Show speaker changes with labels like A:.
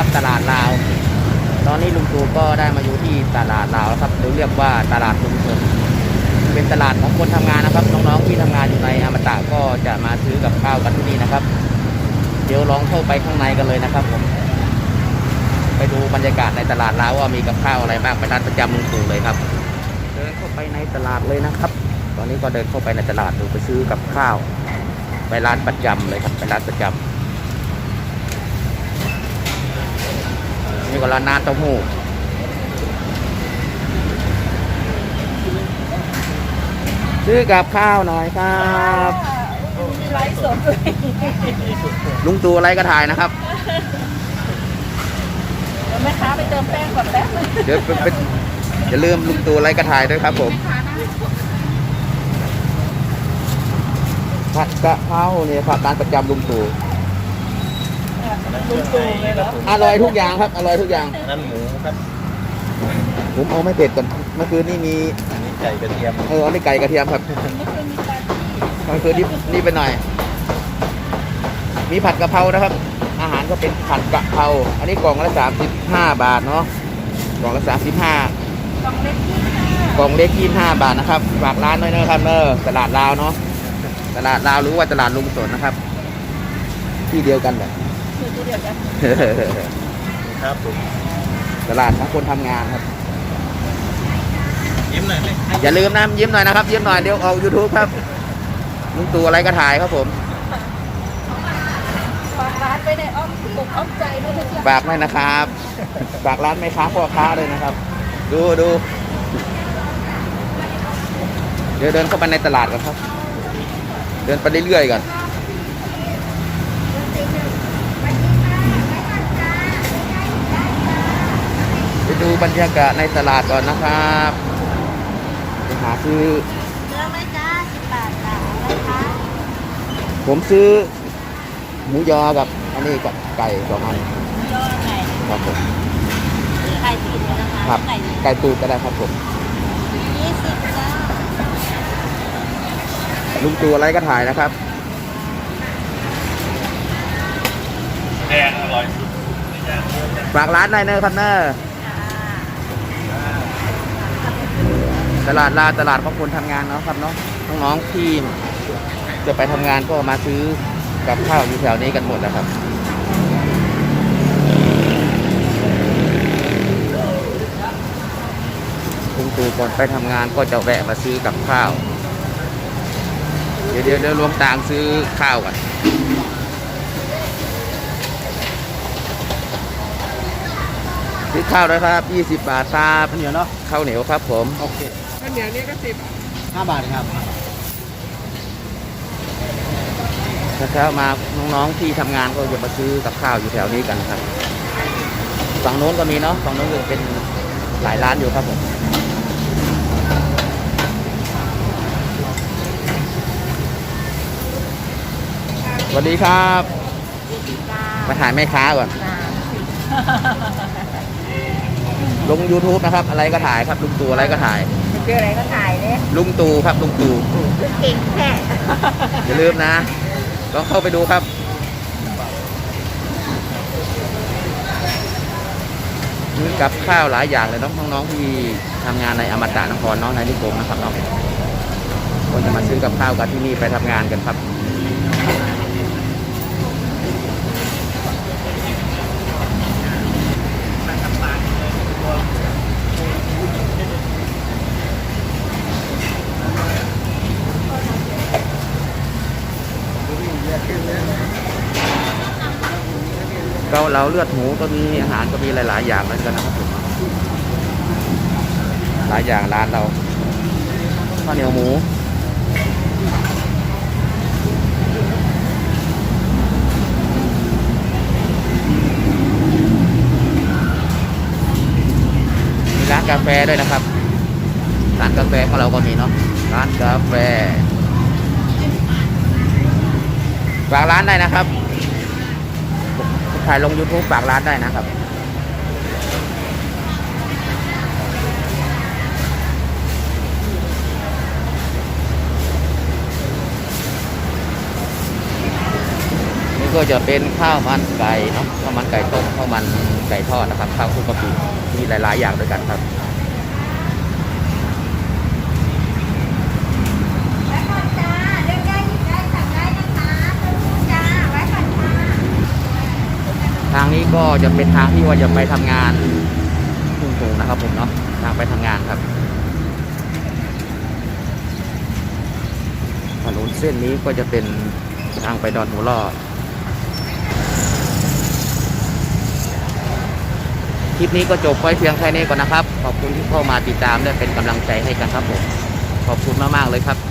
A: ครับตลาดลาว ตอนนี้ลุงตู่ก็ได้มาอยู่ที่ตลาดลาวแล้วครับหรือเรียกว่าตลาดชุมชนเป็นตลาดของคนทำงานนะครับ น้องๆที่ทำงานอยู่ในอมตะก็จะมาซื้อกับข้าวกันที่นี่นะครับ เดี๋ยวลองเข้าไปข้างในกันเลยนะครับผมไปดูบรรยากาศในตลาดลาวว่ามีกับข้าวอะไรบ้างไปร้านประจำลุงตู่เลยครับ เดินเข้าไปในตลาดเลยนะครับ ตอนนี้ก็เดินเข้าไปในตลาดดูไปซื้อกับข้าว ไปร้านประจำเลยครับไปร้านประจำ นี่ก็ร้านน้ำเต้าหู้ซื้อกับข้าวหน่อยครับ
B: มีไลฟ์สดด้วย
A: ลุงตู่อะไรก็ถ่ายนะครับ
B: เดี๋ยวแม่ค้าไปเติมแป้งก่อนแป๊บนึง
A: เดี๋ยวเป็นเป็นอย่าลืมลุงตู่อะไรก็ถ่ายด้วยครับผมผัดกะเพราเนี่ยผัดร้านประจำลุงตู่
B: ลุงตู่เลยเหรอ
A: อร่อยทุกอย่างครับ อร่อยทุกอย่าง
C: นั่นหมูครับ
A: ผมเอาไม่เผ็ดก่อนเมื่อคืนนี่มี
C: อันนี้ไก่กระเทียม
A: เอออันนี้ไก่กระเทียมครับ
B: เมื่อคืนมีปาร์ตี้
A: เมื่อคืนนี่นี่ไปหน่อย มีผัดกะเพรานะครับ อาหารก็เป็นผัดกะเพราอันนี้กล่องละสามสิบห้าบาทเนาะกล่องละสามสิบห้าก
B: ล่องเล็กที่ห้าก
A: ล่องเล็กยี่ห้าบาทนะครับฝากร้านด้วยนะครับเนอตลาดลาวเนาะตลาดลาวหรือว่าตลาดลุงสนนะครับ ที่เดียวกันแหละ
B: คือเดี๋ยวจะ
C: ครับผม
A: ตลาดของคนทำงานครับ
C: ยิ้มหน่อยไหม
A: อย่าลืมนะยิ้มหน่อยนะครับ ยิ้มหน่อยเดี๋ยวออก YouTube ครับลุงตู่อะไรก็ถ่ายครับผม
B: ฝากร้านไปในอ้อมอกอ้อมใจด้วยนะจ๊ะ
A: ฝากด้วยนะครับฝากร้านแม่ค้าพ่อค้าเลยนะครับ ดูดูเดี๋ยวเดินเข้าไปในตลาดก่อนครับ เดินไปเรื่อยๆก่อน ดูบรรยากาศในตลาดก่อนนะครับไปหาซื้อ
B: เนื้อไหมจ้าสิบบาทจ้าอะไรคะ
A: ผมซื้อ หมูยอกับอันนี้กับไก่สองอัน
B: ยอไก่
A: ครับผม
B: ไก่ตีนเลยนะคะ
A: ครับ
B: ไก่
A: ไก่ตูดก็ได้ครับผม
B: ยี่สิบจ้า
A: ลุงตู่อะไรก็ถ่ายนะครับ
C: แดงอร่อยสุด
A: ฝากร้านได้เนอะครับเนอะ ตลาดลาตลาดของคนทำงานเนาะครับเนาะน้องๆที่จะไปทำงานก็มาซื้อกับข้าวอยู่แถวนี้กันหมดแล้วครับลุงตู่ก่อนไปทำงานก็จะแวะมาซื้อกับข้าว เดี๋ยวเดี๋ยวเดี๋ยวรวมต่างค์ซื้อข้าวกันซื้อข้าวด้ครับ 20 บาทครับ
C: ข้าวเหนียวเนาะ
A: ข้าวเหนียวครับผม
C: โอเค
D: ข้าวเหนียวนี่ก็สิบ
C: ห้าบาทครับ
A: เช้าๆมาน้องๆที่ทำงานก็จะมาซื้อกับข้าวอยู่แถวนี้กันครับ ฝั่งโน้นก็มีเนาะฝั่งโน้นก็เป็นหลายร้านอยู่ครับผมสวัสดีครับมาถ่ายแม่ค้าก่อน ลง YouTube นะครับ อะไรก็ถ่ายครับลุงตู่อะไรก็ถ่าย
B: เจ ออะไรก็ถ่ายเนี่ย
A: ลุงตู่ครับลุงตู่
B: เก่งแค่
A: อย่าลืมนะลองเข้าไปดูครับมีกับข้าวหลายอย่างเลยเน้องน้องๆที่ทำงานในอมตะนครเน้องในนิคมนะครับเน้องก็จะมาซื้อกับข้าวกันที่นี่ไปทำงานกันครับ เกาเลาเลือดหมูก็มีอาหารก็มีหลาย ๆ อย่างเหมือนกันนะครับผมหลายอย่างร้านเราข้าวเหนียวหมูมีร้านกาแฟด้วยนะครับร้านกาแฟของเราก็มีเนาะร้านกาแฟฝากร้านได้นะครับ ถ่ายลง YouTube ฝากร้านได้นะครับ นี่ก็จะเป็นข้าวมันไก่เนาะข้าวมันไก่ต้มข้าวมันไก่ทอดนะครับ ข้าวคุกกะปิมีหลายๆอย่างด้วยกันครับ
E: ไว้ก่อนจ้าเลือกได้หยิบได้สั่งได้นะคะต้นทุนจ้าไว้ก่อนค่ะ
A: ทางนี้ก็จะเป็นทางที่ว่าจะไปทำงานทุ่งสูงนะครับผมเนาะทางไปทำงานครับถนนเส้นนี้ก็จะเป็นทางไปดอนหัวล่อคลิปนี้ก็จบไว้เพียงแค่นี้ก่อนนะครับ ขอบคุณที่เข้ามาติดตามและเป็นกำลังใจให้กันครับผม ขอบคุณมากๆเลยครับ